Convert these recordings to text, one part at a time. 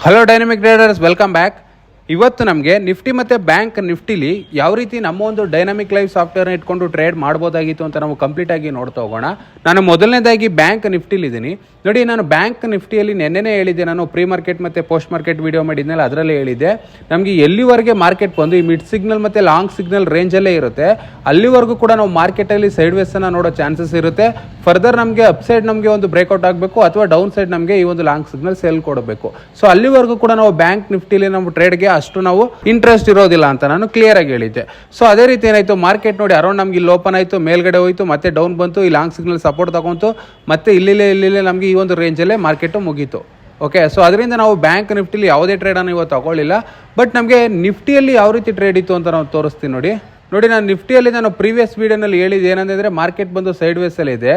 Hello dynamic traders welcome back ಇವತ್ತು ನಮಗೆ Nifty ಮತ್ತು ಬ್ಯಾಂಕ್ ನಿಫ್ಟಿಲಿ ಯಾವ ರೀತಿ ನಮ್ಮ ಒಂದು ಡೈನಾಮಿಕ್ ಲೈಫ್ ಸಾಫ್ಟ್ವೇರ್ನ ಇಟ್ಕೊಂಡು ಟ್ರೇಡ್ ಮಾಡ್ಬೋದಾಗಿತ್ತು ಅಂತ ನಾವು ಕಂಪ್ಲೀಟ್ ಆಗಿ ನೋಡ್ತಾ ಹೋಗೋಣ. ನಾನು ಮೊದಲನೇದಾಗಿ ಬ್ಯಾಂಕ್ ನಿಫ್ಟಿಲಿದ್ದೀನಿ ನೋಡಿ, ನಾನು ಬ್ಯಾಂಕ್ ನಿಫ್ಟಿಯಲ್ಲಿ ನೆನ್ನೆನೇ ಹೇಳಿದ್ದೆ, ನಾನು ಪ್ರೀ ಮಾರ್ಕೆಟ್ ಮತ್ತು ಪೋಸ್ಟ್ ಮಾರ್ಕೆಟ್ ವಿಡಿಯೋ ಮಾಡಿದ್ನಲ್ಲ ಅದರಲ್ಲೇ ಹೇಳಿದ್ದೆ. ನಮಗೆ ಎಲ್ಲಿವರೆಗೆ ಮಾರ್ಕೆಟ್ ಬಂದು, ಈ ಮಿಡ್ ಸಿಗ್ನಲ್ ಮತ್ತು ಲಾಂಗ್ ಸಿಗ್ನಲ್ ರೇಂಜಲ್ಲೇ ಇರುತ್ತೆ. ಅಲ್ಲಿವರೆಗೂ ಕೂಡ ನಾವು ಮಾರ್ಕೆಟಲ್ಲಿ ಸೈಡ್ ವೇಸನ್ನು ನೋಡೋ ಚಾನ್ಸಸ್ ಇರುತ್ತೆ. ಫರ್ದರ್ ನಮಗೆ ಅಪ್ ಸೈಡ್ ನಮಗೆ ಒಂದು ಬ್ರೇಕ್ಔಟ್ ಆಗಬೇಕು, ಅಥವಾ ಡೌನ್ ಸೈಡ್ ನಮಗೆ ಈ ಒಂದು ಲಾಂಗ್ ಸಿಗ್ನಲ್ ಸೇಲ್ ಕೊಡಬೇಕು. ಸೊ ಅಲ್ಲಿವರೆಗೂ ಕೂಡ ನಾವು ಬ್ಯಾಂಕ್ ನಿಫ್ಟಿಲಿ ನಮ್ಮ ಟ್ರೇಡ್ಗೆ ಅಷ್ಟು ನಾವು ಇಂಟ್ರೆಸ್ಟ್ ಇರೋದಿಲ್ಲ ಅಂತ ನಾನು ಕ್ಲಿಯರ್ ಆಗಿ ಹೇಳಿದ್ದೆ. ಸೊ ಅದೇ ರೀತಿ ಏನಾಯ್ತು ಮಾರ್ಕೆಟ್ ನೋಡಿ ಅರೌಂಡ್ ನಮ್ಗೆ ಇಲ್ಲಿ ಓಪನ್ ಆಯಿತು, ಮೇಲ್ಗಡೆ ಹೋಯ್ತು, ಮತ್ತೆ ಡೌನ್ ಬಂತು ಈ ಲಾಂಗ್ ಸಿಗ್ನಲ್ ಸಪೋರ್ಟ್ ತಗೊಂತು, ಮತ್ತೆ ಇಲ್ಲಿಲ್ಲೇ ಇಲ್ಲಿಲ್ಲೇ ನಮಗೆ ಈ ಒಂದು ರೇಂಜಲ್ಲೇ ಮಾರ್ಕೆಟು ಮುಗೀತು. ಓಕೆ ಸೊ ಅದರಿಂದ ನಾವು ಬ್ಯಾಂಕ್ ನಿಫ್ಟಿಲಿ ಯಾವುದೇ ಟ್ರೇಡನ್ನು ಇವತ್ತು ತಗೊಳ್ಳಿಲ್ಲ. ಬಟ್ ನಮಗೆ ನಿಫ್ಟಿಯಲ್ಲಿ ಯಾವ ರೀತಿ ಟ್ರೇಡ್ ಇತ್ತು ಅಂತ ನಾವು ತೋರಿಸ್ತೀನಿ ನೋಡಿ. ನೋಡಿ, ನಾನು ನಿಫ್ಟಿಯಲ್ಲಿ ನಾನು ಪ್ರೀವಿಯಸ್ ವೀಡಿಯೋನಲ್ಲಿ ಹೇಳಿದ್ದು ಏನಂದರೆ ಮಾರ್ಕೆಟ್ ಬಂದು ಸೈಡ್ ವೇಸಲ್ಲಿ ಇದೆ.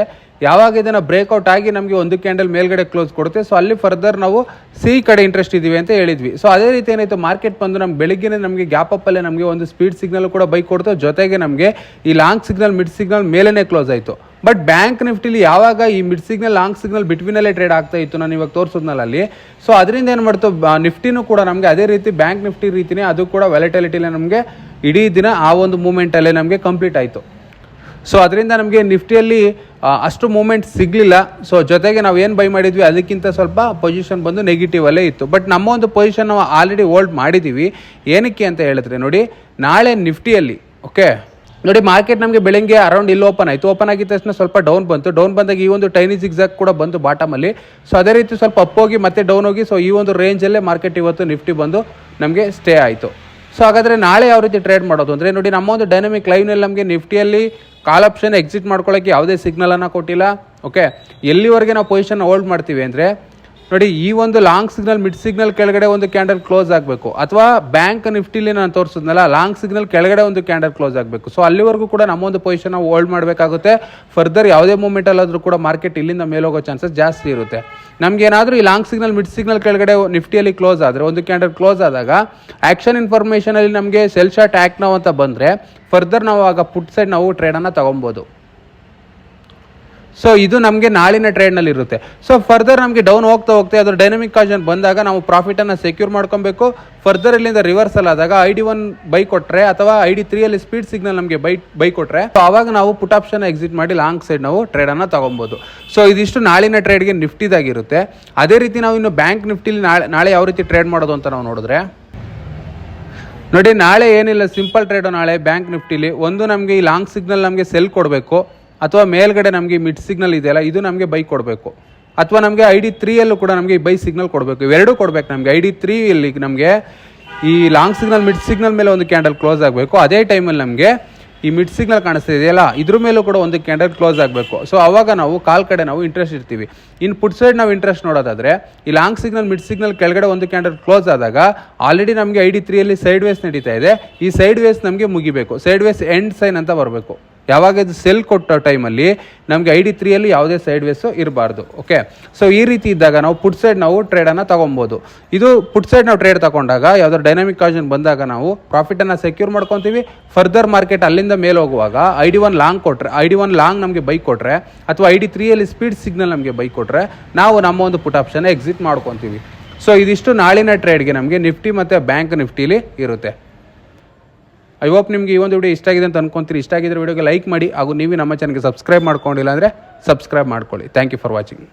ಯಾವಾಗ ಇದನ್ನು ಬ್ರೇಕ್ಔಟ್ ಆಗಿ ನಮಗೆ ಒಂದು ಕ್ಯಾಂಡಲ್ ಮೇಲ್ಗಡೆ ಕ್ಲೋಸ್ ಕೊಡುತ್ತೆ. ಸೊ ಅಲ್ಲಿ ಫರ್ದರ್ ನಾವು ಸಿ ಕಡೆ ಇಂಟ್ರೆಸ್ಟ್ ಇದೀವಿ ಅಂತ ಹೇಳಿದ್ವಿ. ಸೊ ಅದೇ ರೀತಿ ಏನಾಯಿತು ಮಾರ್ಕೆಟ್ ಬಂದು ನಮ್ಗೆ ಬೆಳಿಗ್ಗೆನೇ ನಮಗೆ ಗ್ಯಾಪ್ ನಮಗೆ ಒಂದು ಸ್ಪೀಡ್ ಸಿಗ್ನಲ್ ಕೂಡ ಬೈಕ್ ಕೊಡ್ತು. ಜೊತೆಗೆ ನಮಗೆ ಈ ಲಾಂಗ್ ಸಿಗ್ನಲ್ ಮಿಡ್ ಸಿಗ್ನಲ್ ಮೇಲೇ ಕ್ಲೋಸ್ ಆಯಿತು. ಬಟ್ ಬ್ಯಾಂಕ್ ನಿಫ್ಟಿಲಿ ಯಾವಾಗ ಈ ಮಿಡ್ ಸಿಗ್ನಲ್ ಲಾಂಗ್ ಸಿಗ್ನಲ್ ಬಿಟ್ವೀನಲ್ಲೇ ಟ್ರೇಡ್ ಆಗ್ತಾ ಇತ್ತು ನಾನು ಇವಾಗ ತೋರಿಸೋದ್ನಲ್ಲ ಅಲ್ಲಿ ಸೊ ಅದರಿಂದ ಏನು ಮಾಡ್ತು ನಿಫ್ಟಿನೂ ಕೂಡ ನಮಗೆ ಅದೇ ರೀತಿ ಬ್ಯಾಂಕ್ ನಿಫ್ಟಿ ರೀತಿನೇ ಅದು ಕೂಡ ವ್ಯಾಲಿಟಿಲಿಟಿಲಿ ನಮಗೆ ಇಡೀ ದಿನ ಆ ಒಂದು ಮೂಮೆಂಟಲ್ಲೇ ನಮಗೆ ಕಂಪ್ಲೀಟ್ ಆಯಿತು. ಸೊ ಅದರಿಂದ ನಮಗೆ ನಿಫ್ಟಿಯಲ್ಲಿ ಅಷ್ಟು ಮೂಮೆಂಟ್ ಸಿಗಲಿಲ್ಲ. ಸೊ ಜೊತೆಗೆ ನಾವು ಏನು ಬೈ ಮಾಡಿದ್ವಿ, ಅದಕ್ಕಿಂತ ಸ್ವಲ್ಪ ಪೊಸಿಷನ್ ಬಂದು ನೆಗೆಟಿವ್ ಅಲ್ಲೇ ಇತ್ತು. ಬಟ್ ನಮ್ಮ ಒಂದು ಪೊಸಿಷನ್ ನಾವು ಆಲ್ರೆಡಿ ಹೋಲ್ಡ್ ಮಾಡಿದ್ದೀವಿ ಏನಕ್ಕೆ ಅಂತ ಹೇಳಿದ್ರೆ ನೋಡಿ, ನಾಳೆ ನಿಫ್ಟಿಯಲ್ಲಿ ಓಕೆ ನೋಡಿ ಮಾರ್ಕೆಟ್ ನಮಗೆ ಬೆಳಗ್ಗೆ ಅರೌಂಡ್ ಇಲ್ಲಿ ಓಪನ್ ಆಯಿತು. ಓಪನ್ ಆಗಿದ ತಕ್ಷಣ ಸ್ವಲ್ಪ ಡೌನ್ ಬಂತು. ಡೌನ್ ಬಂದಾಗ ಈ ಒಂದು ಟೈನಿ ಜಿಗ್ಸಾಕ್ ಕೂಡ ಬಂತು ಬಾಟಮಲ್ಲಿ ಸೊ ಅದೇ ರೀತಿ ಸ್ವಲ್ಪ ಅಪ್ ಹೋಗಿ ಮತ್ತೆ ಡೌನ್ ಹೋಗಿ ಸೊ ಈ ಒಂದು ರೇಂಜಲ್ಲೇ ಮಾರ್ಕೆಟ್ ಇವತ್ತು ನಿಫ್ಟಿ ಬಂದು ನಮಗೆ ಸ್ಟೇ ಆಯಿತು. ಸೊ ಹಾಗಾದರೆ ನಾಳೆ ಯಾವ ರೀತಿ ಟ್ರೇಡ್ ಮಾಡೋದು ಅಂದರೆ, ನೋಡಿ, ನಮ್ಮ ಒಂದು ಡೈನಮಿಕ್ ಲೈವ್ನಲ್ಲಿ ನಮಗೆ ನಿಫ್ಟಿಯಲ್ಲಿ ಕಾಲ್ ಆಪ್ಷನ್ ಎಕ್ಸಿಟ್ ಮಾಡ್ಕೊಳ್ಳೋಕ್ಕೆ ಯಾವುದೇ ಸಿಗ್ನಲನ್ನು ಕೊಟ್ಟಿಲ್ಲ. ಓಕೆ ಎಲ್ಲಿವರೆಗೆ ನಾವು ಪೊಸಿಷನ್ ಹೋಲ್ಡ್ ಮಾಡ್ತೀವಿ ಅಂದರೆ ನೋಡಿ, ಈ ಒಂದು ಲಾಂಗ್ ಸಿಗ್ನಲ್ ಮಿಡ್ ಸಿಗ್ನಲ್ ಕೆಳಗಡೆ ಒಂದು ಕ್ಯಾಂಡಲ್ ಕ್ಲೋಸ್ ಆಗಬೇಕು. ಅಥವಾ ಬ್ಯಾಂಕ್ ನಿಫ್ಟಿಲಿ ನಾನು ತೋರಿಸಿದ್ನಲ್ಲ ಲಾಂಗ್ ಸಿಗ್ನಲ್ ಕೆಳಗಡೆ ಒಂದು ಕ್ಯಾಂಡಲ್ ಕ್ಲೋಸ್ ಆಗಬೇಕು. ಸೊ ಅಲ್ಲಿವರೆಗೂ ಕೂಡ ನಮ್ಮ ಒಂದು ಪೊಸಿಷನ್ ಹೋಲ್ಡ್ ಮಾಡಬೇಕಾಗುತ್ತೆ. ಫರ್ದರ್ ಯಾವುದೇ ಮೂಮೆಂಟಲ್ಲಾದರೂ ಕೂಡ ಮಾರ್ಕೆಟ್ ಇಲ್ಲಿಂದ ಮೇಲೋಗೋ ಚಾನ್ಸಸ್ ಜಾಸ್ತಿ ಇರುತ್ತೆ. ನಮಗೇನಾದರೂ ಈ ಲಾಂಗ್ ಸಿಗ್ನಲ್ ಮಿಡ್ ಸಿಗ್ನಲ್ ಕೆಳಗಡೆ ನಿಫ್ಟಿಯಲ್ಲಿ ಕ್ಲೋಸ್ ಆದರೆ, ಒಂದು ಕ್ಯಾಂಡಲ್ ಕ್ಲೋಸ್ ಆದಾಗ ಆ್ಯಕ್ಷನ್ ಇನ್ಫಾರ್ಮೇಷನಲ್ಲಿ ನಮಗೆ ಸೆಲ್ ಶಾರ್ಟ್ ಆ್ಯಕ್ಟ್ ನಾವು ಅಂತ ಬಂದರೆ ಫರ್ದರ್ ನಾವು ಆಗ ಪುಟ್ ಸೈಡ್ ನಾವು ಟ್ರೇಡನ್ನು ತೊಗೊಬೋದು. ಸೊ ಇದು ನಮಗೆ ನಾಳಿನ ಟ್ರೇಡ್ನಲ್ಲಿ ಇರುತ್ತೆ. ಸೊ ಫರ್ದರ್ ನಮಗೆ ಡೌನ್ ಹೋಗ್ತಾ ಹೋಗ್ತಾ ಅದರ ಡೈನಮಿಕ್ ಕಾಜನ್ ಬಂದಾಗ ನಾವು ಪ್ರಾಫಿಟನ್ನು ಸೆಕ್ಯೂರ್ ಮಾಡ್ಕೊಬೇಕು. ಫರ್ದರ್ ಇಲ್ಲಿಂದ ರಿವರ್ಸಲ್ ಆದಾಗ ಐ ಡಿ ಒನ್ ಬೈ ಕೊಟ್ಟರೆ ಅಥವಾ ಐ ಡಿ ತ್ರೀಯಲ್ಲಿ ಸ್ಪೀಡ್ ಸಿಗ್ನಲ್ ನಮಗೆ ಬೈ ಬೈ ಕೊಟ್ಟರೆ ಸೊ ಆವಾಗ ನಾವು ಪುಟ್ ಆಪ್ಷನ್ ಎಕ್ಸಿಟ್ ಮಾಡಿ ಲಾಂಗ್ ಸೈಡ್ ನಾವು ಟ್ರೇಡನ್ನು ತೊಗೊಬೋದು. ಸೊ ಇದಿಷ್ಟು ನಾಳಿನ ಟ್ರೇಡ್ಗೆ ನಿಫ್ಟಿದಾಗಿರುತ್ತೆ ಅದೇ ರೀತಿ ನಾವು ಇನ್ನು ಬ್ಯಾಂಕ್ ನಿಫ್ಟಿಲಿ ನಾಳೆ ನಾಳೆ ಯಾವ ರೀತಿ ಟ್ರೇಡ್ ಮಾಡೋದು ಅಂತ ನಾವು ನೋಡಿದ್ರೆ, ನೋಡಿ ನಾಳೆ ಏನಿಲ್ಲ ಸಿಂಪಲ್ ಟ್ರೇಡು ನಾಳೆ ಬ್ಯಾಂಕ್ ನಿಫ್ಟಿಲಿ ಒಂದು ನಮಗೆ ಈ ಲಾಂಗ್ ಸಿಗ್ನಲ್ ನಮಗೆ ಸೆಲ್ ಕೊಡಬೇಕು. ಅಥವಾ ಮೇಲ್ಗಡೆ ನಮಗೆ ಮಿಡ್ ಸಿಗ್ನಲ್ ಇದೆಯಲ್ಲ, ಇದು ನಮಗೆ ಬೈಕ್ ಕೊಡಬೇಕು. ಅಥವಾ ನಮಗೆ ಐ ಡಿ ತ್ರೀಯಲ್ಲೂ ಕೂಡ ನಮಗೆ ಬೈ ಸಿಗ್ನಲ್ ಕೊಡಬೇಕು. ಇವೆರಡೂ ಕೊಡಬೇಕು ನಮಗೆ. ಐ ಡಿ ತ್ರೀಯಲ್ಲಿ ನಮಗೆ ಈ ಲಾಂಗ್ ಸಿಗ್ನಲ್ ಮಿಡ್ ಸಿಗ್ನಲ್ ಮೇಲೆ ಒಂದು ಕ್ಯಾಂಡಲ್ ಕ್ಲೋಸ್ ಆಗಬೇಕು. ಅದೇ ಟೈಮಲ್ಲಿ ನಮಗೆ ಈ ಮಿಡ್ ಸಿಗ್ನಲ್ ಕಾಣಿಸ್ತಾ ಇದೆಯಲ್ಲ ಇದ್ರ ಮೇಲೂ ಕೂಡ ಒಂದು ಕ್ಯಾಂಡಲ್ ಕ್ಲೋಸ್ ಆಗಬೇಕು. ಸೊ ಅವಾಗ ನಾವು ಕಾಲ್ ಕಡೆ ನಾವು ಇಂಟ್ರೆಸ್ಟ್ ಇರ್ತೀವಿ. ಇನ್ನು ಪುಟ್ ಸೈಡ್ ನಾವು ಇಂಟ್ರೆಸ್ಟ್ ನೋಡೋದಾದ್ರೆ, ಈ ಲಾಂಗ್ ಸಿಗ್ನಲ್ ಮಿಡ್ ಸಿಗ್ನಲ್ ಕೆಳಗಡೆ ಒಂದು ಕ್ಯಾಂಡಲ್ ಕ್ಲೋಸ್ ಆದಾಗ ಆಲ್ರೆಡಿ ನಮಗೆ ಐ ಡಿ ತ್ರೀಯಲ್ಲಿ ಸೈಡ್ ವೇಸ್ ನಡೀತಾ ಇದೆ. ಈ ಸೈಡ್ ವೇಸ್ ನಮಗೆ ಮುಗಿಬೇಕು. ಸೈಡ್ ವೇಸ್ ಎಂಡ್ ಸೈನ್ ಅಂತ ಬರಬೇಕು. ಯಾವಾಗ ಇದು ಸೆಲ್ ಕೊಟ್ಟ ಟೈಮಲ್ಲಿ ನಮಗೆ ಐ ಡಿ ತ್ರೀಯಲ್ಲಿ ಯಾವುದೇ ಸೈಡ್ ವೇಸು ಇರಬಾರ್ದು ಓಕೆ ಸೊ ಈ ರೀತಿ ಇದ್ದಾಗ ನಾವು ಪುಟ್ ಸೈಡ್ ನಾವು ಟ್ರೇಡನ್ನು ತೊಗೊಬೋದು. ಇದು ಪುಟ್ ಸೈಡ್ ನಾವು ಟ್ರೇಡ್ ತಗೊಂಡಾಗ ಯಾವುದೋ ಡೈನಾಮಿಕ್ ಕಾಜನ್ ಬಂದಾಗ ನಾವು ಪ್ರಾಫಿಟನ್ನು ಸೆಕ್ಯೂರ್ ಮಾಡ್ಕೊತೀವಿ. ಫರ್ದರ್ ಮಾರ್ಕೆಟ್ ಅಲ್ಲಿಂದ ಮೇಲೆ ಹೋಗುವಾಗ ಐ ಡಿ ಒನ್ ಲಾಂಗ್ ಕೊಟ್ಟರೆ ಐ ಡಿ ಒನ್ ಲಾಂಗ್ ನಮಗೆ ಬೈಕ್ ಕೊಟ್ಟರೆ ಅಥವಾ ಐ ಡಿ ತ್ರೀಯಲ್ಲಿ ಸ್ಪೀಡ್ ಸಿಗ್ನಲ್ ನಮಗೆ ಬೈಕ್ ಕೊಟ್ಟರೆ ನಾವು ನಮ್ಮ ಒಂದು ಪುಟ್ ಆಪ್ಷನ್ ಎಕ್ಸಿಟ್ ಮಾಡ್ಕೊತೀವಿ. ಸೊ ಇದಿಷ್ಟು ನಾಳಿನ ಟ್ರೇಡ್ಗೆ ನಮಗೆ ನಿಫ್ಟಿ ಮತ್ತು ಬ್ಯಾಂಕ್ ನಿಫ್ಟಿಲಿ ಇರುತ್ತೆ. ಐ ಹೋಪ್ ನಿಮಗೆ ಈ ಒಂದು ವಿಡಿಯೋ ಇಷ್ಟ ಆಗಿದೆ ಅಂತ ಅನ್ಕೊಂತೀರಿ. ಇಷ್ಟ ಆಗಿದ್ರೆ ವಿಡಿಯೋಗೆ ಲೈಕ್ ಮಾಡಿ ಹಾಗೂ ನೀವು ನಮ್ಮ ಚಾನಲ್ಗೆ ಸಬ್ಸ್ಕ್ರೈಬ್ ಮಾಡ್ಕೊಂಡಿಲ್ಲ ಅಂದರೆ ಸಬ್ಸ್ಕ್ರೈಬ್ ಮಾಡ್ಕೊಳ್ಳಿ. Thank you for watching